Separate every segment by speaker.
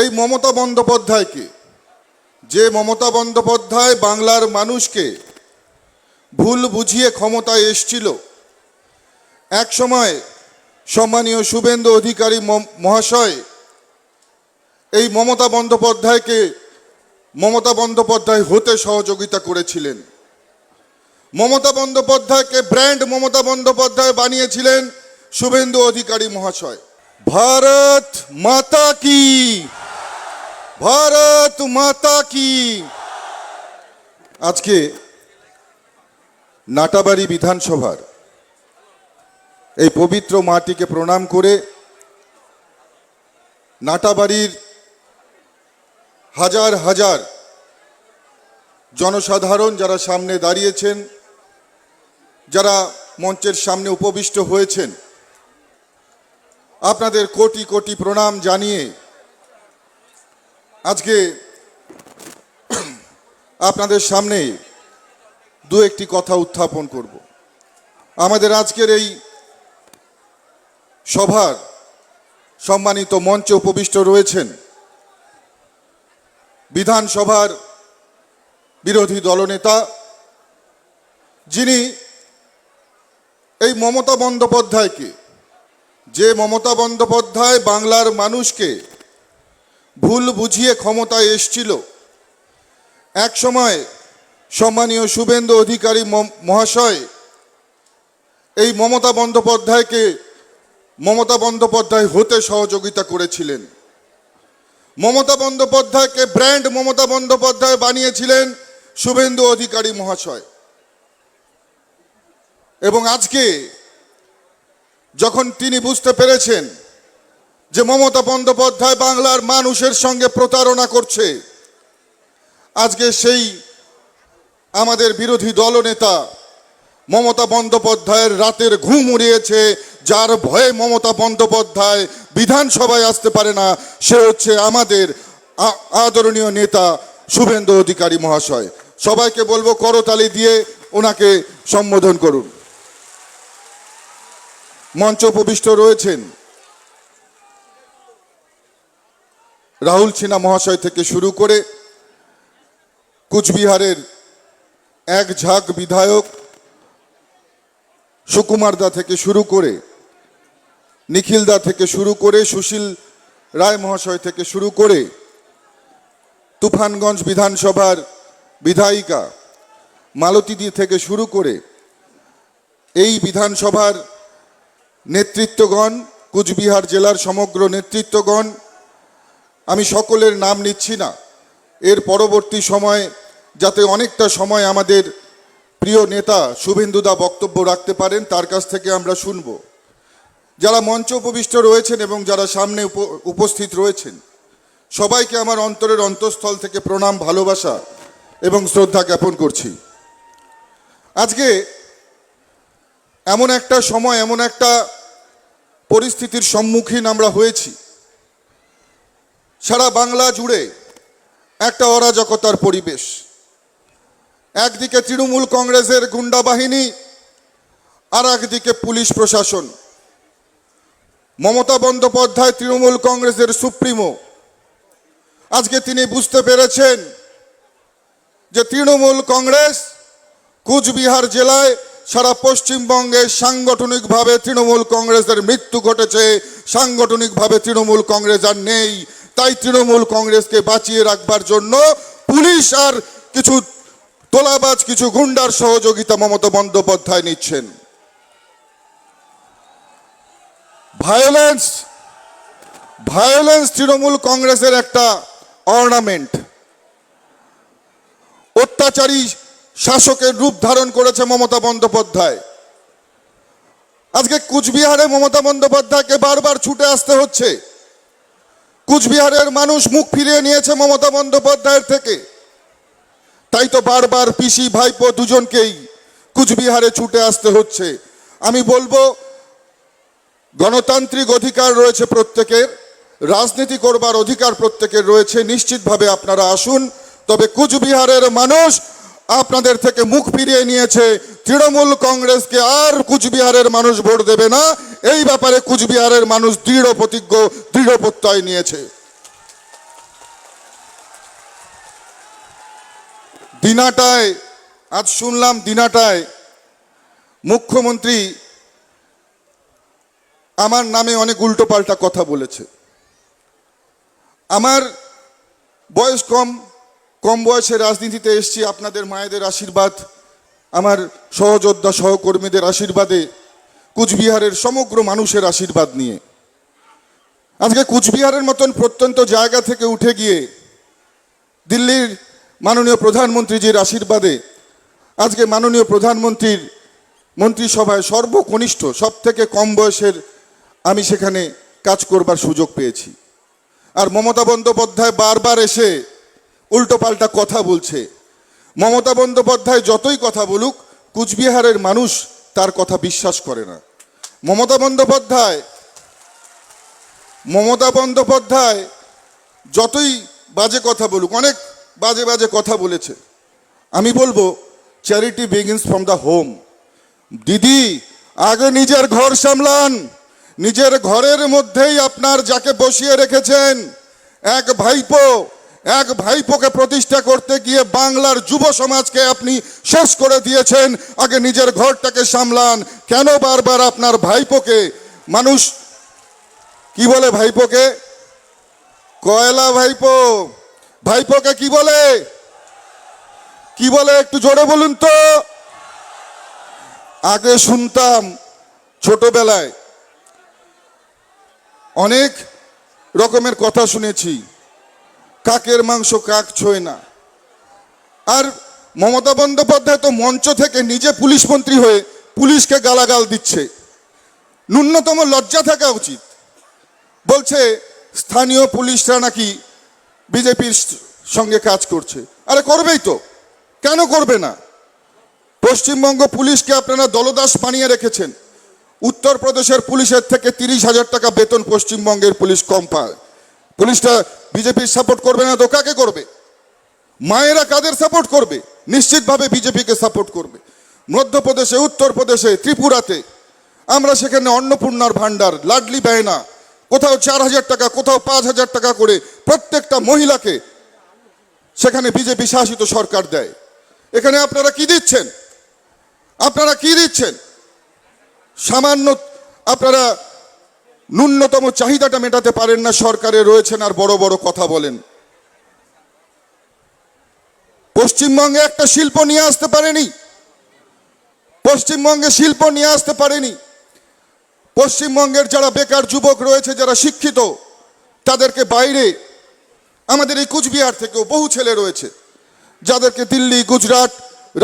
Speaker 1: এই মমতা বন্দ্যোপাধ্যায়কে যে মমতা বন্দ্যোপাধ্যায় বাংলার মানুষকে ভুল বুঝিয়ে ক্ষমতায় এসছিল। এক সময় সম্মানীয় শুভেন্দু অধিকারী মহাশয় এই মমতা বন্দ্যোপাধ্যায়কে মমতা বন্দ্যোপাধ্যায় হতে সহযোগিতা করেছিলেন। মমতা বন্দ্যোপাধ্যায়কে ব্র্যান্ড মমতা বন্দ্যোপাধ্যায় বানিয়েছিলেন শুভেন্দু অধিকারী মহাশয়। ভারত মাতা কি? ভারত মাতা কি? আজকে নাটাবাড়ি বিধানসভার এই পবিত্র মাটিকে প্রণাম করে নাটাবাড়ির হাজার হাজার জনসাধারণ যারা সামনে দাঁড়িয়েছেন, যারা মঞ্চের সামনে উপবিষ্ট হয়েছেন, আপনাদের কোটি কোটি প্রণাম জানিয়ে আজকে আপনাদের সামনে দু একটি কথা উত্থাপন করব। আমাদের আজকের এই সভার সম্মানিত মঞ্চে উপবিষ্ট রয়েছেন বিধানসভার বিরোধী দলনেতা, যিনি এই মমতা বন্দ্যোপাধ্যায়কে, যে মমতা বন্দ্যোপাধ্যায় বাংলার মানুষকে ভুল বুঝিয়ে ক্ষমতায় এসছিল। এক সময় সম্মানীয় শুভেন্দু অধিকারী মহাশয় এই মমতা বন্দ্যোপাধ্যায়কে, মমতা বন্দ্যোপাধ্যায় হতে সহযোগিতা করেছিলেন। মমতা বন্দ্যোপাধ্যায়কে ব্র্যান্ড মমতা বন্দ্যোপাধ্যায় বানিয়েছিলেন শুভেন্দু অধিকারী মহাশয়। এবং আজকে যখন তিনি বুঝতে পেরেছেন যে মমতা বন্দ্যোপাধ্যায় বাংলার মানুষের সঙ্গে প্রতারণা করছে, আজকে সেই আমাদের বিরোধী দলনেতা মমতা বন্দ্যোপাধ্যায়ের রাতের ঘুম উড়িয়েছে, যার ভয়ে মমতা বন্দ্যোপাধ্যায় বিধানসভায় আসতে পারে না, সে হচ্ছে আমাদের আদরণীয় নেতা শুভেন্দু অধিকারী মহাশয়। সবাইকে বলব, করতালি দিয়ে ওনাকে সম্বোধন করুন। মঞ্চ উপবিষ্ট রয়েছেন রাহুল সিনহা মহাশয় থেকে শুরু করে কুচবিহারের এক ঝাঁক বিধায়ক সুকুমার দা থেকে শুরু করে নিখিল দা থেকে শুরু করে সুশীল রায় মহাশয় থেকে শুরু করে তুফানগঞ্জ বিধানসভার বিধায়িকা মালতীদি থেকে শুরু করে এই বিধানসভার নেতৃত্বগণ, কুচবিহার জেলার সমগ্র নেতৃত্বগণ আমি সকলের নাম নিচ্ছি না। এর পরবর্তী সময় যাতে অনেকটা সময় আমাদের প্রিয় নেতা শুভেন্দুদা বক্তব্য রাখতে পারেন, তার কাছ থেকে আমরা শুনব। যারা মঞ্চ উপবিষ্ট রয়েছেন এবং যারা সামনে উপ- উপস্থিত রয়েছেন, সবাইকে আমার অন্তরের অন্তঃস্থল থেকে প্রণাম, ভালোবাসা এবং শ্রদ্ধা জ্ঞাপন করছি। আজকে এমন একটা সময়, এমন একটা পরিস্থিতির সম্মুখীন আমরা হয়েছি। সারা বাংলা জুড়ে একটা অরাজকতার পরিবেশ। একদিকে তৃণমূল কংগ্রেসের গুন্ডা বাহিনী, আর একদিকে পুলিশ প্রশাসন। মমতা বন্দ্যোপাধ্যায় তৃণমূল কংগ্রেসের সুপ্রিমো। আজকে তিনি বুঝতে পেরেছেন যে তৃণমূল কংগ্রেস কুচবিহার জেলায় সারা পশ্চিমবঙ্গে সাংগঠনিকভাবে তৃণমূল কংগ্রেসের মৃত্যু ঘটেছে। সাংগঠনিকভাবে তৃণমূল কংগ্রেস আর নেই। তাই তৃণমূল কংগ্রেসকে বাঁচিয়ে রাখবার জন্য পুলিশ আর কিছু তোলাবাজ, কিছু গুন্ডার সহযোগিতা মমতা বন্দ্যোপাধ্যায় নিচ্ছেন। ভায়োলেন্স ভায়োলেন্স তৃণমূল কংগ্রেসের একটা অর্নামেন্ট অত্যাচারী শাসকের রূপ ধারণ করেছে মমতা বন্দ্যোপাধ্যায়। আজকে কুচবিহারে মমতা বন্দ্যোপাধ্যায়কে বারবার ছুটে আসতে হচ্ছে। কুচবিহারের মানুষ মুখ ফিরিয়ে নিয়েছে মমতা বন্দ্যোপাধ্যায়ের থেকে। তাই তো বারবার পিসি, ভাইপো দুজনকেই কুচবিহারে ছুটে আসতে হচ্ছে। আমি বলব, গণতান্ত্রিক অধিকার রয়েছে প্রত্যেকের, রাজনীতি করবার অধিকার প্রত্যেকের রয়েছে। নিশ্চিতভাবে আপনারা আসুন, তবে কুচবিহারের মানুষ আপনাদের থেকে মুখ ফিরিয়ে নিয়েছে তৃণমূল কংগ্রেসকে আর কুচবিহারের মানুষ ভোট দেবে না। এই ব্যাপারে কুচবিহারের মানুষ দৃঢ় প্রতিজ্ঞ, দৃঢ় প্রত্যয় নিয়েছে। দিনাটায়, আজ শুনলাম দিনাটায় মুখ্যমন্ত্রী আমার নামে অনেক উল্টোপাল্টা কথা বলেছে। আমার বয়স কম কম বয়সে রাজনীতিতে এসছি, আপনাদের মায়েদের আশীর্বাদ, আমার সহযোদ্ধা সহকর্মীদের আশীর্বাদে কুচবিহারের সমগ্র মানুষের আশীর্বাদ নিয়ে। আজকে কুচবিহারের মতন প্রত্যন্ত জায়গা থেকে উঠে গিয়ে দিল্লির মাননীয় প্রধানমন্ত্রীজির আশীর্বাদে আজকে মাননীয় প্রধানমন্ত্রীর মন্ত্রিসভায় সর্বকনিষ্ঠ সব থেকে কম বয়সের আমি সেখানে কাজ করবার সুযোগ পেয়েছি। আর মমতা বন্দ্যোপাধ্যায় বারবার এসে উল্টোপাল্টা কথা বলছে। মমতা বন্দ্যোপাধ্যায় যতই কথা বলুক, কুচবিহারের মানুষ তার কথা বিশ্বাস করে না। মমতা বন্দ্যোপাধ্যায় মমতা বন্দ্যোপাধ্যায় যতই বাজে কথা বলুক, অনেক বাজে বাজে কথা বলেছে। আমি বলব charity begins from the home দিদি, আগে নিজের ঘর সামলান। নিজের ঘরের মধ্যেই আপনার যাকে বসিয়ে রেখেছেন, এক ভাইপো এক ভাইপোকে প্রতিষ্ঠা করতে গিয়ে বাংলার যুব সমাজকে আপনি শেষ করে দিয়েছেন। আগে নিজের ঘরটাকে সামলান। কেন বারবার আপনার ভাইপোকে? মানুষ, কি বলে ভাইপোকে? কয়লা ভাইপো। ভাইপোকে কি বলে? কি বলে একটু জোরে বলুন তো? আগে শুনতাম ছোটবেলায় অনেক রকমের কথা শুনেছি। কাকের মাংস কাক ছোয় না। আর মমতা বন্দ্যোপাধ্যায় তো মঞ্চ থেকে নিজে পুলিশ মন্ত্রী হয়ে পুলিশকে গালাগাল দিচ্ছে। ন্যূনতম লজ্জা থাকা উচিত। বলছে, স্থানীয় পুলিশরা নাকি বিজেপির সঙ্গে কাজ করছে। আরে করবেই তো। কেন করবে না? পশ্চিমবঙ্গ পুলিশকে আপনারা দলদাস বানিয়ে রেখেছেন। উত্তরপ্রদেশের পুলিশের থেকে তিরিশ হাজার টাকা বেতন পশ্চিমবঙ্গের পুলিশ কম পায়। পুলিশটা বিজেপির সাপোর্ট করবে না তো কাকে করবে? মায়েরা কাদের সাপোর্ট করবে? নিশ্চিতভাবে বিজেপিকে সাপোর্ট করবে। মধ্যপ্রদেশে, উত্তরপ্রদেশে, ত্রিপুরাতে আমরা সেখানে অন্নপূর্ণার ভান্ডার লাডলি বেয়না কোথাও চার হাজার টাকা, কোথাও পাঁচ হাজার টাকা করে প্রত্যেকটা মহিলাকে সেখানে বিজেপি শাসিত সরকার দেয়। এখানে আপনারা কি দিচ্ছেন? আপনারা কি দিচ্ছেন? সামান্য আপনারা ন্যূনতম চাহিদাটা মেটাতে পারেন না, সরকারে রয়েছেন আর বড় বড় কথা বলেন। পশ্চিমবঙ্গে একটা শিল্প নিয়ে আসতে পারেনি। পশ্চিমবঙ্গে শিল্প নিয়ে আসতে পারেনি। পশ্চিমবঙ্গের যারা বেকার যুবক রয়েছে, যারা শিক্ষিত, তাদেরকে বাইরে, আমাদের এই কুচবিহার থেকেও বহু ছেলে রয়েছে, যাদেরকে দিল্লি, গুজরাট,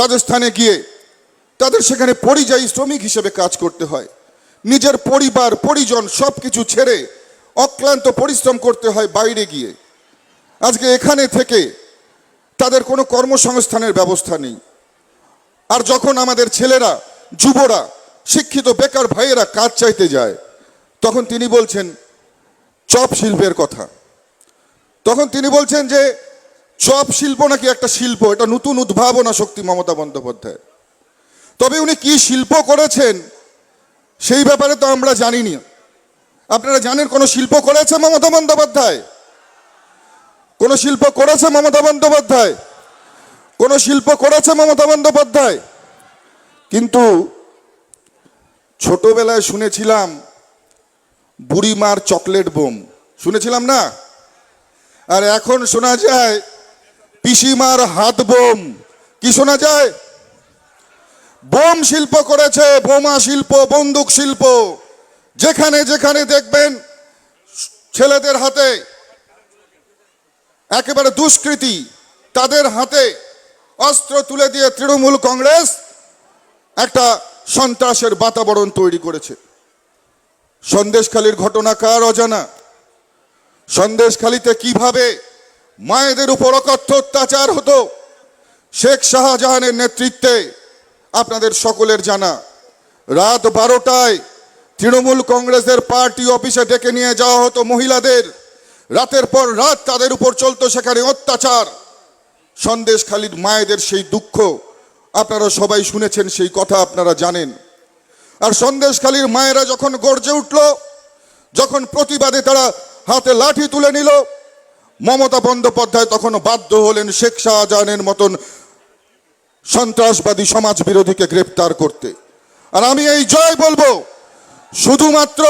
Speaker 1: রাজস্থানে গিয়ে তাদের সেখানে পরিযায়ী শ্রমিক হিসেবে কাজ করতে হয়। নিজের পরিবার, পরিজন সব কিছু ছেড়ে অক্লান্ত পরিশ্রম করতে হয় বাইরে গিয়ে। আজকে এখানে থেকে তাদের কোনো কর্মসংস্থানের ব্যবস্থা নেই। আর যখন আমাদের ছেলেরা, যুবরা, শিক্ষিত বেকার ভাইয়েরা কাজ চাইতে যায়, তখন তিনি বলছেন, চপ শিল্পের কথা। তখন তিনি বলছেন যে, চপ শিল্প নাকি একটা শিল্প, এটা নতুন উদ্ভাবনা শক্তি মমতা বন্দ্যোপাধ্যায়। তবে উনি কি শিল্প করেছেন সেই ব্যাপারে তো আমরা জানিনি। আপনারা জানেন কোনো শিল্প করেছে মমতা বন্দ্যোপাধ্যায়? কোনো শিল্প করেছে মমতা বন্দ্যোপাধ্যায়? কোনো শিল্প করেছে মমতা বন্দ্যোপাধ্যায়? কিন্তু ছোটবেলায় শুনেছিলাম, বুড়িমার চকলেট বোম। শুনেছিলাম না? আর এখন শোনা যায়, পিসিমার হাত বোম। কি শোনা যায়? বোম শিল্প করেছে, বোমা শিল্প, বন্দুক শিল্প। যেখানে যেখানে দেখবেন ছেলেদের হাতে একেবারে দুষ্কৃতী, তাদের হাতে অস্ত্র তুলে দিয়ে তৃণমূল কংগ্রেস একটা সন্ত্রাসের বাতাবরণ তৈরি করেছে। সন্দেশখালীর ঘটনা কার অজানা? সন্দেশখালীতে কীভাবে মায়েদের উপর অকথ্য অত্যাচার হতো? শেখ শাহজাহানের নেতৃত্বে আপনাদের সকলের জানা। রাত বারোটায় তৃণমূল কংগ্রেসের পার্টি অফিসে ডেকে নিয়ে যাওয়া হতো মহিলাদের। রাতের পর রাত তাদের উপর চলতো সেখানে অত্যাচার। সন্দেশখালীর মায়েদের সেই দুঃখ, আপনারা সবাই শুনেছেন, সেই কথা আপনারা জানেন। আর সন্দেশখালীর মায়েরা যখন গর্জে উঠল, যখন প্রতিবাদে তারা হাতে লাঠি তুলে নিল, মমতা বন্দ্যোপাধ্যায় তখন বাধ্য হলেন শেখ শাহজাহানের মতন সন্ত্রাসবাদী সমাজ বিরোধীকে গ্রেপ্তার করতে। আর আমি এই জয় বলব, শুধুমাত্র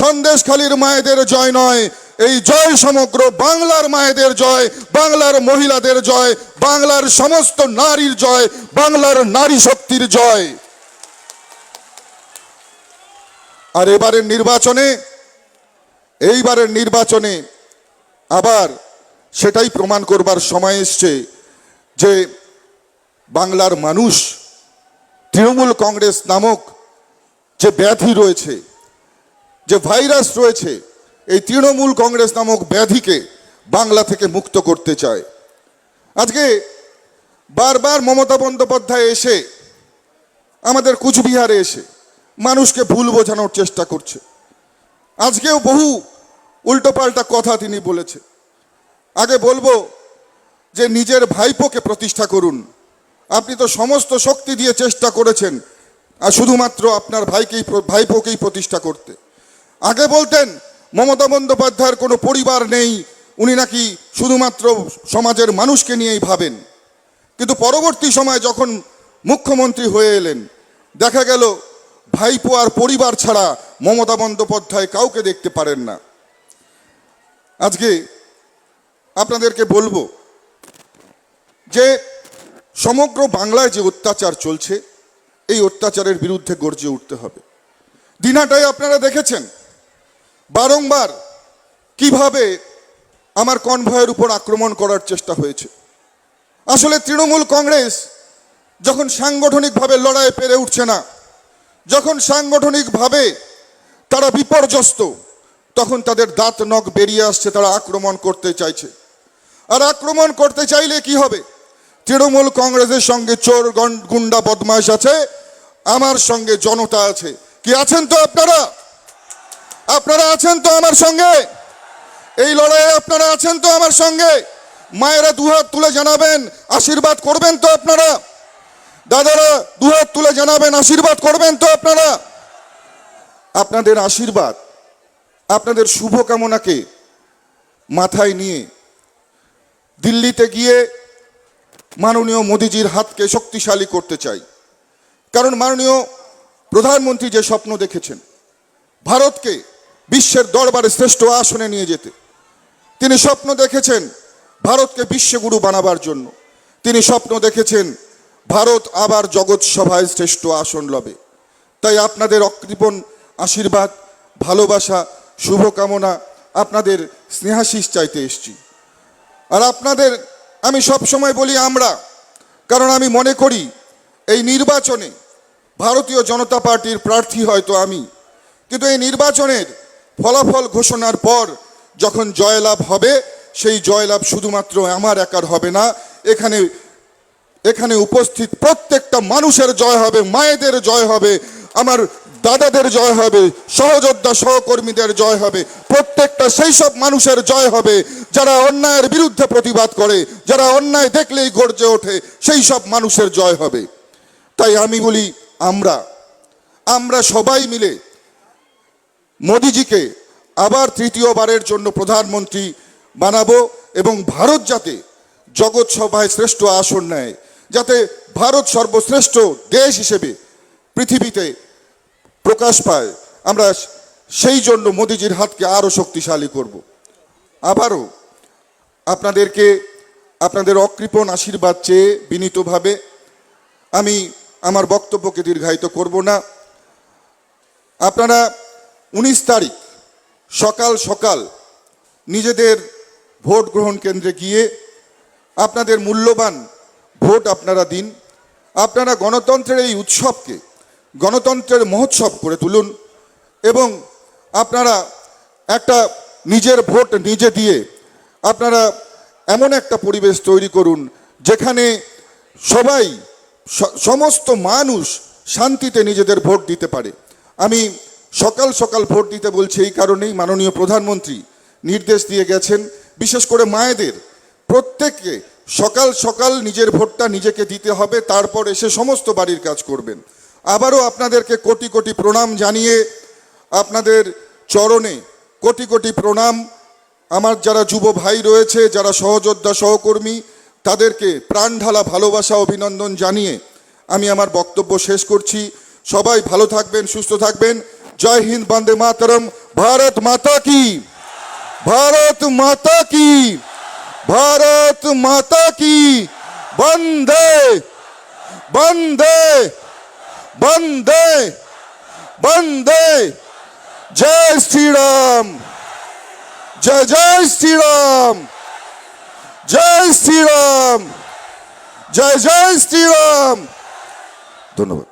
Speaker 1: সন্দেশখালীর মায়েদের জয় নয়, এই জয় সমগ্র বাংলার মায়েদের জয়, বাংলার মহিলাদের জয়, বাংলার সমস্ত নারীর জয়, বাংলার নারী শক্তির জয়। আর এবারের নির্বাচনে, এইবারের নির্বাচনে আবার সেটাই প্রমাণ করবার সময় এসছে যে বাংলার মানুষ, তৃণমূল কংগ্রেস নামক যে ব্যাধি রয়েছে, যে ভাইরাস রয়েছে, এই তৃণমূল কংগ্রেস নামক ব্যাধিকে বাংলা থেকে মুক্ত করতে চায়। আজকে বারবার মমতা বন্দ্যোপাধ্যায় এসে আমাদের কুচবিহারে এসে মানুষকে ভুল বোঝানোর চেষ্টা করছে। আজকেও বহু উল্টোপাল্টা কথা তিনি বলেছে। আগে বলব যে নিজের ভাইপোকে প্রতিষ্ঠা করুন। আপনি তো সমস্ত শক্তি দিয়ে চেষ্টা করেছেন, আর শুধুমাত্র আপনার ভাইকেই ভাইপোকেই প্রতিষ্ঠা করতে। আগে বলতেন, মমতা বন্দ্যোপাধ্যায়ের কোনো পরিবার নেই, উনি নাকি শুধুমাত্র সমাজের মানুষকে নিয়েই ভাবেন। কিন্তু পরবর্তী সময় যখন মুখ্যমন্ত্রী হয়ে এলেন, দেখা গেল ভাইপো আর পরিবার ছাড়া মমতা বন্দ্যোপাধ্যায় কাউকে দেখতে পারেন না। আজকে আপনাদেরকে বলব যে সমগ্র বাংলায় যে অত্যাচার চলছে, এই অত্যাচারের বিরুদ্ধে গর্জে উঠতে হবে। দিনাটাই আপনারা দেখেছেন, বারংবার কীভাবে আমার কনভয়ের উপর আক্রমণ করার চেষ্টা হয়েছে। আসলে তৃণমূল কংগ্রেস যখন সাংগঠনিকভাবে লড়াই পেরে উঠছে না, যখন সাংগঠনিকভাবে তারা বিপর্যস্ত, তখন তাদের দাঁত নখ বেরিয়ে আসছে, তারা আক্রমণ করতে চাইছে। আর আক্রমণ করতে চাইলে কি হবে? তৃণমূল কংগ্রেসের সঙ্গে চোর গন- গুন্ডা বদমাশ আছে, আমার সঙ্গে জনতা আছে। কি আছেন তো আপনারা? আপনারা আছেন তো আমার সঙ্গে? এই লড়াইয়ে আপনারা আছেন তো আমার সঙ্গে? মায়েরা দুহাত তুলে জানাবেন, আশীর্বাদ করবেন তো আপনারা? দাদারা দুহাত তুলে জানাবেন, আশীর্বাদ করবেন তো আপনারা? আপনাদের আশীর্বাদ, আপনাদের শুভকামনাকে মাথায় নিয়ে দিল্লিতে গিয়ে মাননীয় মোদিজির হাতকে শক্তিশালী করতে চাই। কারণ মাননীয় প্রধানমন্ত্রী যে স্বপ্ন দেখেছেন, ভারতকে বিশ্বের দরবারে শ্রেষ্ঠ আসনে নিয়ে যেতে। তিনি স্বপ্ন দেখেছেন ভারতকে বিশ্বগুরু বানাবার জন্য। তিনি স্বপ্ন দেখেছেন ভারত আবার জগৎ সভায় শ্রেষ্ঠ আসন লবে। তাই আপনাদের অকৃপণ আশীর্বাদ, ভালোবাসা, শুভকামনা আপনাদের স্নেহাশিস চাইতে এসছি। আর আপনাদের আমি সব সময় বলি আমরা, কারণ আমি মনে করি এই নির্বাচনে ভারতীয় জনতা পার্টির প্রার্থী হয়তো আমি। কিন্তু এই নির্বাচনের ফলাফল ঘোষণার পর যখন জয়লাভ হবে, সেই জয়লাভ শুধুমাত্র আমার একার হবে না, এখানে এখানে উপস্থিত প্রত্যেকটা মানুষের জয় হবে, মায়েদের জয় হবে, আমার দাদাদের জয় হবে, সহযোদ্ধা সহকর্মীদের জয় হবে, প্রত্যেকটা সেই সব মানুষের জয় হবে, যারা অন্যায়ের বিরুদ্ধে প্রতিবাদ করে, যারা অন্যায় দেখলেই গর্জে ওঠে সেই সব মানুষের জয় হবে। তাই আমি বলি, আমরা আমরা সবাই মিলে মোদিজিকে আবার তৃতীয়বারের জন্য প্রধানমন্ত্রী বানাবো এবং ভারত যাতে জগৎ সভায় শ্রেষ্ঠ আসন নেয়, যাতে ভারত সর্বশ্রেষ্ঠ দেশ হিসেবে পৃথিবীতে প্রকাশ পায়, আমরা সেই জন্য মোদিজির হাতকে আরও শক্তিশালী করব। আবারও আপনাদেরকে, আপনাদের অকৃপণ আশীর্বাদ চেয়ে বিনীতভাবে আমি আমার বক্তব্যকে দীর্ঘায়িত করব না। আপনারা উনিশ তারিখ সকাল সকাল নিজেদের ভোট গ্রহণ কেন্দ্রে গিয়ে আপনাদের মূল্যবান ভোট আপনারা দিন। আপনারা গণতন্ত্রের এই উৎসবকে গণতন্ত্রের মহোৎসব করে তুলুন এবং আপনারা একটা নিজের ভোট নিজে দিয়ে আপনারা এমন একটা পরিবেশ তৈরি করুন যেখানে সবাই সমস্ত মানুষ শান্তিতে নিজেদের ভোট দিতে পারে। আমি সকাল সকাল ভোট দিতে বলছি এই কারণেই মাননীয় প্রধানমন্ত্রী নির্দেশ দিয়ে গেছেন, বিশেষ করে মায়েদের। প্রত্যেককে সকাল সকাল নিজের ভোটটা নিজেকে দিতে হবে, তারপর এসে সমস্ত বাড়ির কাজ করবেন। আবারও আপনাদেরকে কোটি কোটি প্রণাম জানিয়ে আপনাদের চরণে কোটি কোটি প্রণাম। আমার যারা যুব ভাই রয়েছে, যারা সহযোদ্ধা, সহকর্মী, তাদেরকে প্রাণঢালা ভালোবাসা, অভিনন্দন জানিয়ে আমি আমার বক্তব্য শেষ করছি। সবাই ভালো থাকবেন, সুস্থ থাকবেন। জয় হিন্দ, বন্দে মাতরম। ভারত মাতা কি? ভারত মাতা কি? ভারত মাতা কি? বন্দে বন্দে। বন্দে বন্দে জয় শ্রীরাম জয় জয় শ্রীরাম জয় শ্রীরাম জয় জয় শ্রীরাম ধন্যবাদ